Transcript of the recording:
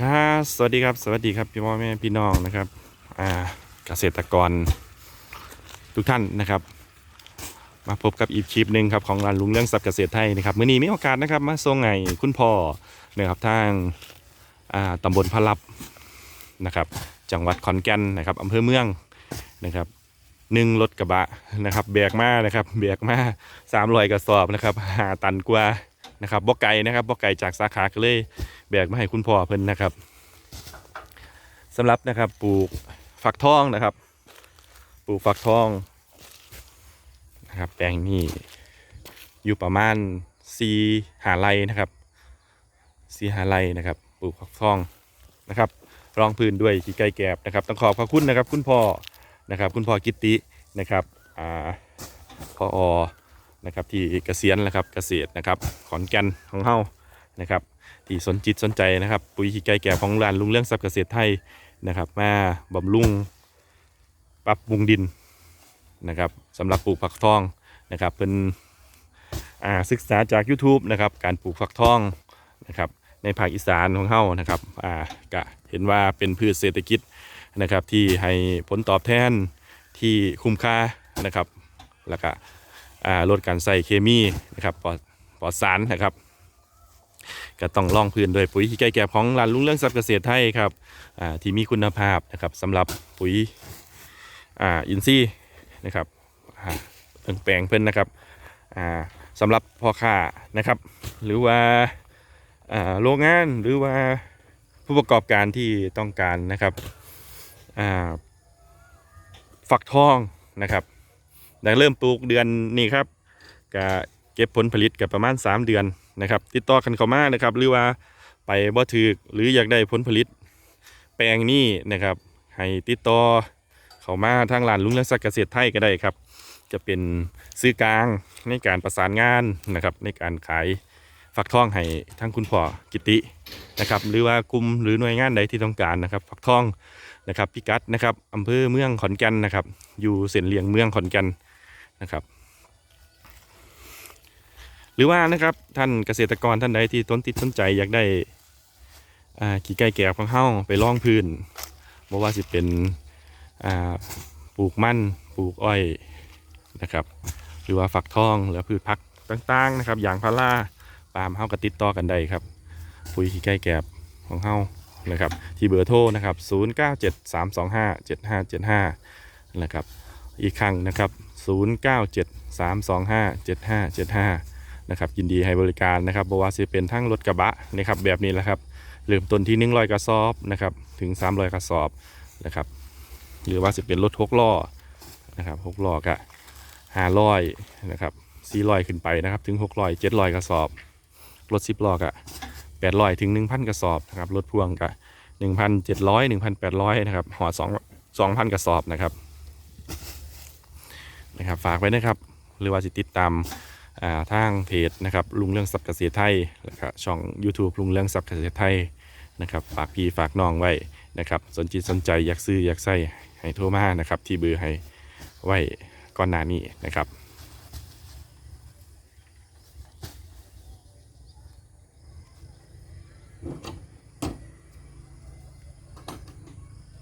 ครับสวัสดีครับ สวัสดีครับพี่พ่อแม่พี่น้องนะครับอ่าเกษตรกร ทุกท่านนะครับ มาพบกับอีกคลิปหนึ่งครับของร้านลุงเรื่องสับเกษตรไทยนะครับมื่อนี้มีโอกาสนะครับ มาส่งไงคุณพ่อนะครับทางอ่าตำบลพระลับนะครับ จังหวัดขอนแก่นนะครับอำเภอเมืองนะครับหนึ่งรถกระบะนะครับแบกมานะครับแบกมาสามรอยกระสอบนะครับหาตันกว่า นะครับบ่ไก่นะครับบ่ไก่จากสาขาก็เลยแบกมาให้คุณพ่อเพิ่นนะครับสำหรับนะครับปลูกฝักทองนะครับ ปลูกฝักทองนะครับ แปลงนี้อยู่ประมาณสีหาไรนะครับสีหาไรนะครับ ปลูกฝักทองนะครับ รองพื้นด้วยขี้ไก่แกบนะครับ ต้องขอบพระคุณนะครับ คุณพ่อนะครับ คุณพ่อกิตตินะครับอ่าพออ นะครับที่เกษียณแล้วครับเกษตรนะครับขอนแก่นของเฮานะครับที่สนจิตสนใจนะครับ ปุ๋ยขี้ไก่แก่ของร้านลุงเรื่องทรัพย์เกษตรไทยนะครับมาบำรุงปรับปรุงดินนะครับสำหรับปลูกฝักทองนะครับเป็นศึกษาจาก YouTube นะครับการปลูกฝักทองนะครับในภาคอีสานของเฮานะครับอ่ากะเห็นว่าเป็นพืชเศรษฐกิจนะครับที่ให้ผลตอบแทนที่คุ้มค่านะครับแล้วก็ ลดการใส่เคมีนะครับปลอดปลอดสารนะครับ ก็ต้องล่องพื้นโดวยปุ๋ยขี้ไก่แก่ของร้านลุงเรื่องทรัพย์เกษตรไทยครับที่มีคุณภาพนะครับสำหรับปุ๋ยอินทรีย์นะครับเพิ่งแปลงเพิ่นนะครับอ่าสำหรับพ่อค้านะครับ หรือว่าโรงงานหรือว่าผู้ประกอบการที่ต้องการนะครับฝักทองนะครับ ได้เริ่มปลูกเดือนนี้ครับก็เก็บผลผลิตกับประมาณ 3 เดือนนะครับ ติดต่อกันเข้ามานะครับ หรือว่าไปบ่ถือหรืออยากได้ผลผลิต แปลงนี้นะครับ ให้ติดต่อเข้ามาทางร้านลุงเรืองศักเกษตรไทยก็ได้ครับ จะเป็นซื้อกลางในการประสานงานนะครับ ในการขายฝักทองให้ทั้งคุณพ่อกิตินะครับ หรือว่ากลุ่มหรือหน่วยงานใดที่ต้องการนะครับ ฝักทองนะครับพิกัดนะครับอำเภอเมืองขอนแก่นนะครับ อยู่เส้นเลียงเมืองขอนแก่น นะครับ หรือว่านะครับท่านเกษตรกรท่านใดที่ต้นติดต้นใจอยากได้ขี้ไก่แก่ของเฮาไปล่องพื้นบ่ว่าสิเป็นปลูกมันปลูกอ้อยนะครับ หรือว่าฝักทองหรือพืชพักต่างๆนะครับอย่างพาราปาล์มเฮาก็ติดต่อกันได้ครับปุ๋ยขี้ไก่แก่ของเฮานะครับที่เบอร์โทรนะครับ 0973257575 นะครับ อีกครั้งนะครับ 0973257575 นะครับ ยินดีให้บริการนะครับบว่าจะเป็นทั้งรถกระบะนะครับแบบนี้แหละครับเริ่มต้นที่100กระสอบนะครับถึง 300กระสอบนะครับหรือว่าจะเป็นรถหกล้อนะครับหกล้อก็500นะครับ400 ขึ้นไปนะครับถึง 600 700กระสอบ รถ 10ล้อก็800 ถึง 1,000 กระสอบนะครับรถพ่วงก็1,700 1,800 นะครับหอ2 2,000 กระสอบนะครับ นะครับฝากไว้นะครับ หรือว่าจิติดตามอ่าทางเพจนะครับลุงเรื่องสับเกษตรไทยแล้วก็ช่อง YouTube ลุงเรื่องสับเกษตรไทยนะครับฝากพี่ฝากน้องไว้นะครับสนจิตสนใจอยากซื้ออยากใส่ให้โทรมานะครับที่เบอร์ให้ไว้ก่อนหน้านี้นะครับ